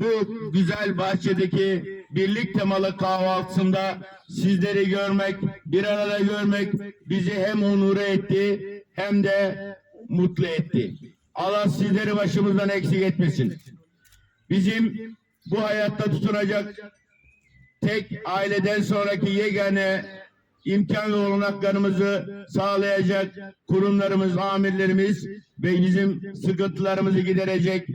bu güzel bahçedeki birlik temalı kahvaltısında sizleri görmek, bir arada görmek bizi hem onur etti hem de mutlu etti. Allah sizleri başımızdan eksik etmesin. Bizim bu hayatta tutunacak tek aileden sonraki yegane imkan ve olanaklarımızı sağlayacak kurumlarımız, amirlerimiz ve bizim sıkıntılarımızı giderecek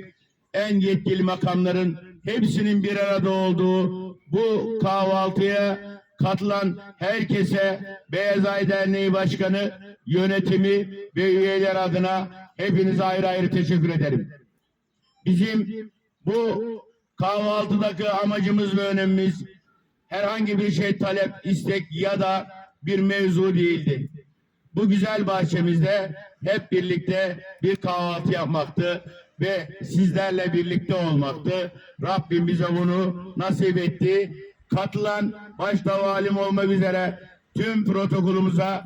en yetkili makamların hepsinin bir arada olduğu bu kahvaltıya katılan herkese Beyaz Ay Derneği Başkanı, yönetimi ve üyeler adına hepinize ayrı ayrı teşekkür ederim. Bizim bu kahvaltıdaki amacımız ve önemimiz herhangi bir şey talep, istek ya da bir mevzu değildi. Bu güzel bahçemizde hep birlikte bir kahvaltı yapmaktı ve sizlerle birlikte olmaktı. Rabbim bize bunu nasip etti. Katılan başta valim olmak üzere tüm protokolümüze,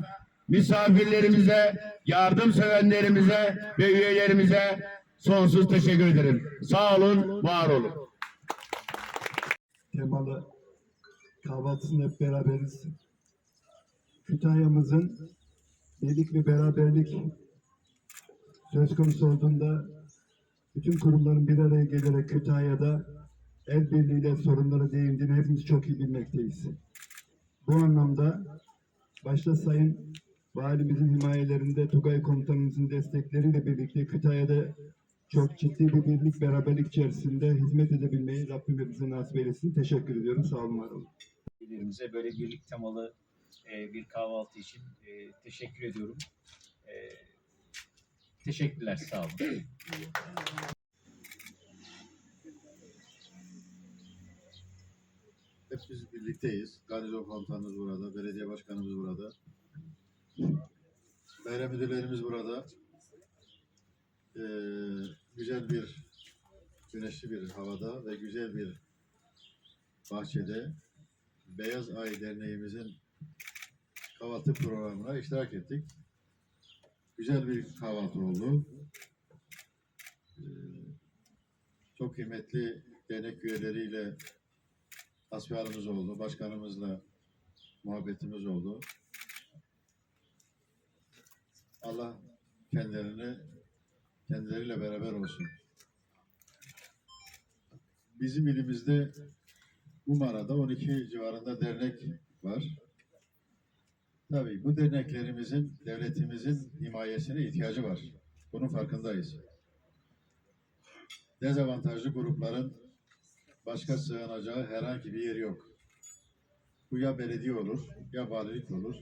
misafirlerimize, yardımsevenlerimize ve üyelerimize sonsuz teşekkür ederim. Sağ olun, var olun. temalı kahvaltısını hep beraberiz. Kütahya'mızın birlik ve beraberlik söz konusu olduğunda bütün kurumların bir araya gelerek Kütahya'da el birliğiyle sorunlara değindiğini hepimiz çok iyi bilmekteyiz. Bu anlamda başta Sayın Valimizin himayelerinde Tugay Komutanımızın destekleriyle birlikte Kütahya'da çok ciddi bir birlik beraberlik içerisinde hizmet edebilmeyi Rabbim hepimize nasip eylesin. Teşekkür ediyorum. Sağ olun, var olun. böyle birlik temalı e, bir kahvaltı için e, teşekkür ediyorum. Teşekkürler, sağ olun. Hep biz birlikteyiz. Garnizon komutanımız burada, belediye başkanımız burada. Daire müdürlerimiz burada. Ee, güzel bir, güneşli bir havada ve güzel bir bahçede Beyaz Ay Derneğimizin kahvaltı programına iştirak ettik. Güzel bir kahvaltı oldu. Ee, çok kıymetli dernek üyeleriyle hasbihalimiz oldu. Başkanımızla muhabbetimiz oldu. Allah kendilerini kendileriyle beraber olsun. Bizim ilimizde Umara'da 12 civarında dernek var. Tabii bu derneklerimizin, devletimizin himayesine ihtiyacı var. Bunun farkındayız. Dezavantajlı grupların başka sığınacağı herhangi bir yer yok. Bu ya belediye olur, ya valilik olur,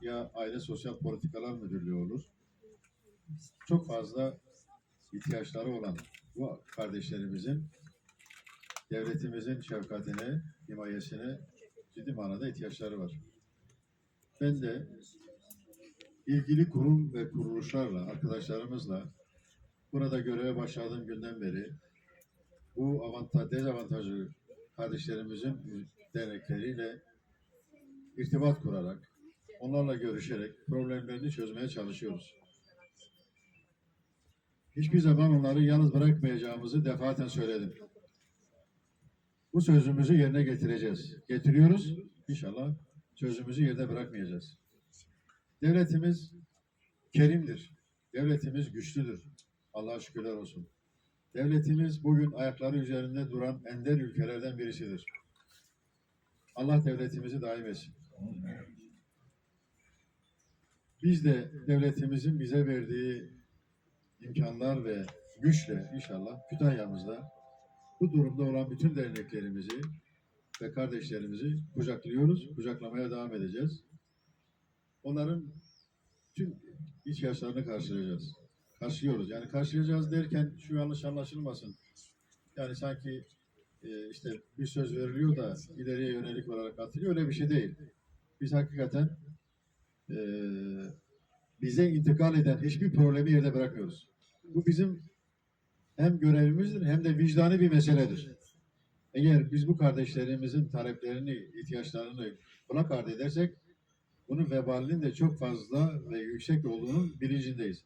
ya Aile Sosyal Politikalar Müdürlüğü olur. Çok fazla ihtiyaçları olan bu kardeşlerimizin devletimizin şefkatine, himayesine ciddi manada ihtiyaçları var. Ben de ilgili kurum ve kuruluşlarla, arkadaşlarımızla burada göreve başladığım günden beri bu avantaj, dezavantajlı kardeşlerimizin dernekleriyle irtibat kurarak, onlarla görüşerek problemlerini çözmeye çalışıyoruz. Hiçbir zaman onları yalnız bırakmayacağımızı defaten söyledim. Bu sözümüzü yerine getireceğiz. Getiriyoruz. İnşallah sözümüzü yerde bırakmayacağız. Devletimiz kerimdir. Devletimiz güçlüdür. Allah'a şükürler olsun. Devletimiz bugün ayakları üzerinde duran ender ülkelerden birisidir. Allah devletimizi daim etsin. Biz de devletimizin bize verdiği imkanlar ve güçle inşallah Kütahya'mızda bu durumda olan bütün derneklerimizi ve kardeşlerimizi kucaklıyoruz, kucaklamaya devam edeceğiz. Onların tüm ihtiyaçlarını karşılayacağız karşılıyoruz. Yani karşılayacağız derken şu yanlış anlaşılmasın. Yani sanki e, işte bir söz veriliyor da ileriye yönelik olarak atılıyor. Öyle bir şey değil. Biz hakikaten e, bize intikal eden hiçbir problemi yerde bırakmıyoruz. Bu bizim hem görevimizdir hem de vicdani bir meseledir. Eğer biz bu kardeşlerimizin taleplerini, ihtiyaçlarını kulak ardı edersek bunun vebalinin de çok fazla ve yüksek olduğunun bilincindeyiz.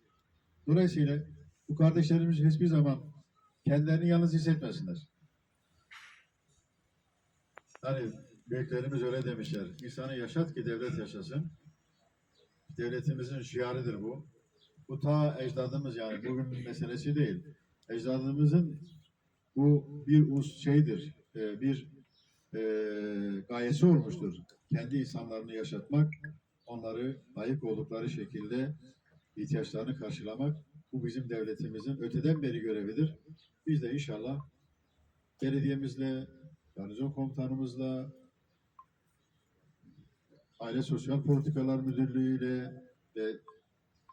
Dolayısıyla bu kardeşlerimiz hiçbir zaman kendilerini yalnız hissetmesinler. Hani büyüklerimiz öyle demişler. İnsanı yaşat ki devlet yaşasın. Devletimizin şiarıdır bu. Bu ta ecdadımız yani bugün meselesi değil. Ecdadımızın bu bir us şeydir, e, bir e, gayesi olmuştur. Kendi insanlarını yaşatmak, onları layık oldukları şekilde ihtiyaçlarını karşılamak. Bu bizim devletimizin öteden beri görevidir. Biz de inşallah belediyemizle, garnizon komutanımızla, Aile Sosyal Politikalar Müdürlüğü'yle ve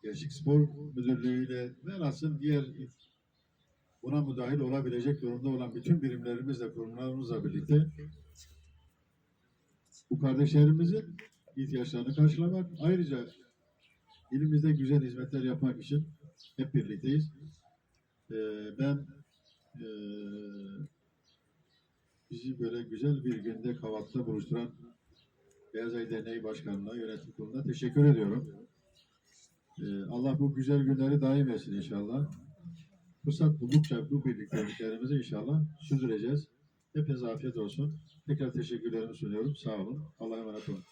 Gençlik Spor Müdürlüğü'yle ve nasıl diğer buna müdahil olabilecek durumda olan bütün birimlerimizle, kurumlarımızla birlikte bu kardeşlerimizin ihtiyaçlarını karşılamak, ayrıca ilimizde güzel hizmetler yapmak için hep birlikteyiz. Ee, ben ee, bizi böyle güzel bir günde kahvaltıda buluşturan Beyaz Ay Derneği Başkanı'na, yönetim kuruluna teşekkür ediyorum. Ee, Allah bu güzel günleri daim etsin inşallah. Fırsat buldukça bu birlikteliklerimizi inşallah sürdüreceğiz. Hepinize afiyet olsun. Tekrar teşekkürlerimi sunuyorum. Sağ olun. Allah'a emanet olun.